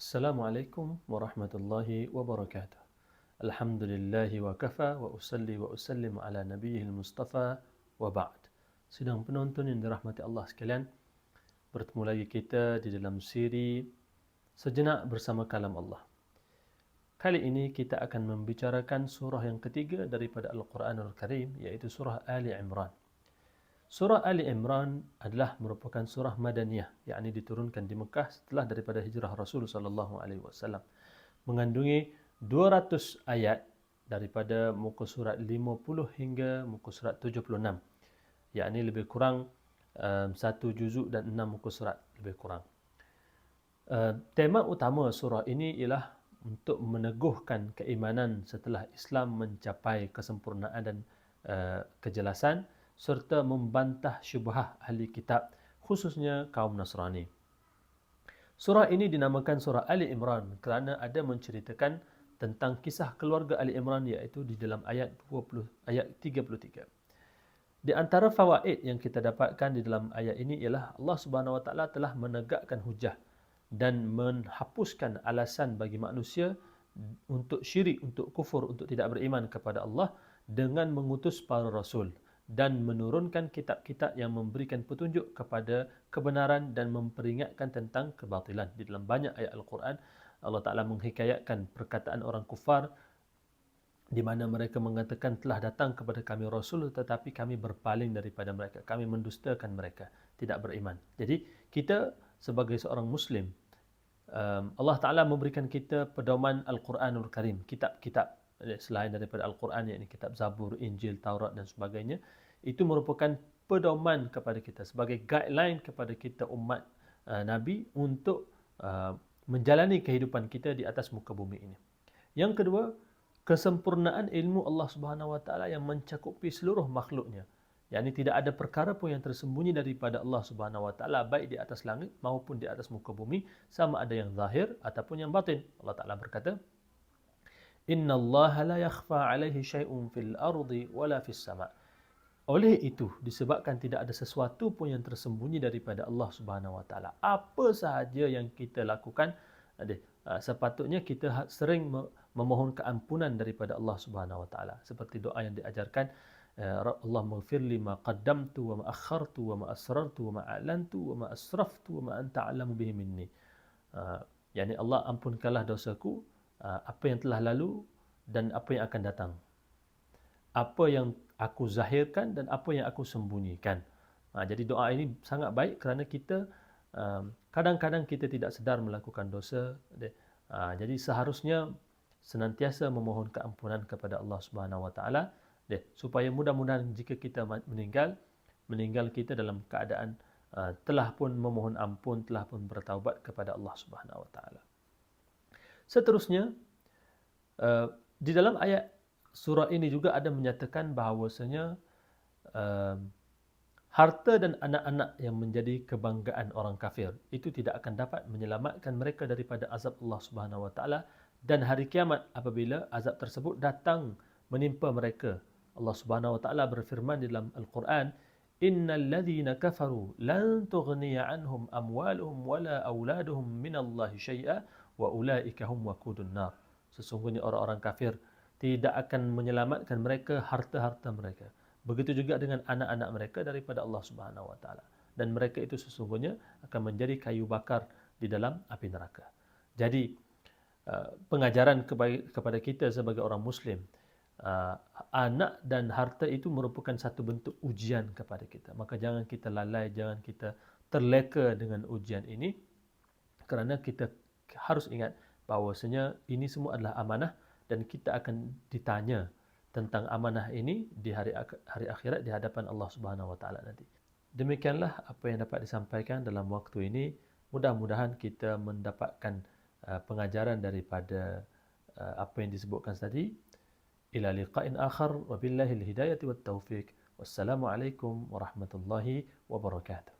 Assalamualaikum warahmatullahi wabarakatuh. Alhamdulillahi wa kafa wa usalli wa usallim ala nabiyil mustafa wa ba'd. Sidang penonton yang dirahmati Allah sekalian, bertemu lagi kita di dalam siri Sejenak bersama kalam Allah. Kali ini kita akan membicarakan surah yang ketiga daripada Al-Quranul Karim, yaitu surah Ali Imran. Surah Ali Imran adalah merupakan surah Madaniyah, yakni diturunkan di Mekah setelah daripada hijrah Rasul sallallahu alaihi wasallam. Mengandungi 200 ayat daripada muka surat 50 hingga muka surat 76. Yakni lebih kurang um, satu juzuk dan enam muka surat lebih kurang. Uh, tema utama surah ini ialah untuk meneguhkan keimanan setelah Islam mencapai kesempurnaan dan uh, kejelasan serta membantah syubhah ahli kitab khususnya kaum Nasrani. Surah ini dinamakan surah Ali Imran kerana ada menceritakan tentang kisah keluarga Ali Imran iaitu di dalam ayat 20 ayat 33. Di antara fawaid yang kita dapatkan di dalam ayat ini ialah Allah Subhanahu Wa Taala telah menegakkan hujah dan menghapuskan alasan bagi manusia untuk syirik, untuk kufur, untuk tidak beriman kepada Allah dengan mengutus para rasul dan menurunkan kitab-kitab yang memberikan petunjuk kepada kebenaran dan memperingatkan tentang kebatilan. Di dalam banyak ayat Al-Quran, Allah Ta'ala menghikayatkan perkataan orang kufar di mana mereka mengatakan telah datang kepada kami Rasul tetapi kami berpaling daripada mereka. Kami mendustakan mereka, tidak beriman. Jadi kita sebagai seorang Muslim, um, Allah Ta'ala memberikan kita pedoman Al-Quranul Karim, kitab-kitab selain daripada Al-Quran yakni kitab Zabur, Injil, Taurat dan sebagainya itu merupakan pedoman kepada kita sebagai guideline kepada kita umat uh, Nabi untuk uh, menjalani kehidupan kita di atas muka bumi ini. Yang kedua, kesempurnaan ilmu Allah Subhanahu Wa Taala yang mencakupi seluruh makhluknya. Yang tidak ada perkara pun yang tersembunyi daripada Allah Subhanahu Wa Taala baik di atas langit maupun di atas muka bumi sama ada yang zahir ataupun yang batin. Allah Taala berkata, Inna Allah la yakhfa alaihi syai'un fil ardi wala fis sama'. Oleh itu disebabkan tidak ada sesuatu pun yang tersembunyi daripada Allah Subhanahu Wa Taala. Apa sahaja yang kita lakukan, ada ah, sepatutnya kita ha-, sering memohon keampunan daripada Allah Subhanahu Wa Taala. Seperti doa yang diajarkan ah, Allah maghfir lima qaddamtu wa ma akhartu wa ma asrartu wa ma a'lantu wa ma asraftu wa ma anta a'lamu bihi minni. Uh, yani Allah ampunkanlah dosaku apa yang telah lalu dan apa yang akan datang. Apa yang aku zahirkan dan apa yang aku sembunyikan. Ha, jadi doa ini sangat baik kerana kita um, kadang-kadang kita tidak sedar melakukan dosa. Ha, jadi seharusnya senantiasa memohon keampunan kepada Allah Subhanahu Wa Taala supaya mudah-mudahan jika kita meninggal meninggal kita dalam keadaan uh, telah pun memohon ampun telah pun bertaubat kepada Allah Subhanahu Wa Taala. Seterusnya, uh, di dalam ayat surah ini juga ada menyatakan bahawasanya uh, harta dan anak-anak yang menjadi kebanggaan orang kafir itu tidak akan dapat menyelamatkan mereka daripada azab Allah Subhanahu Wa Taala dan hari kiamat apabila azab tersebut datang menimpa mereka. Allah Subhanahu Wa Taala berfirman di dalam Al-Quran, "Innal ladzina kafaru lan tughniya anhum amwaluhum wala auladuhum min Allah syai'a wa ulaika hum waqudun nar. Sesungguhnya orang-orang kafir tidak akan menyelamatkan mereka harta-harta mereka. Begitu juga dengan anak-anak mereka daripada Allah Subhanahu wa taala. Dan mereka itu sesungguhnya akan menjadi kayu bakar di dalam api neraka. Jadi uh, pengajaran kepada kita sebagai orang muslim uh, anak dan harta itu merupakan satu bentuk ujian kepada kita. Maka jangan kita lalai jangan kita terleka dengan ujian ini. Kerana kita harus ingat bahawasanya ini semua adalah amanah dan kita akan ditanya tentang amanah ini di hari hari akhirat di hadapan Allah Subhanahu wa taala nanti. Demikianlah apa yang dapat disampaikan dalam waktu ini. Mudah-mudahan kita mendapatkan uh, pengajaran daripada uh, apa yang disebutkan tadi. Ila liqa'in akhar wa billahi al-hidayah wat taufiq. Wassalamualaikum warahmatullahi wabarakatuh.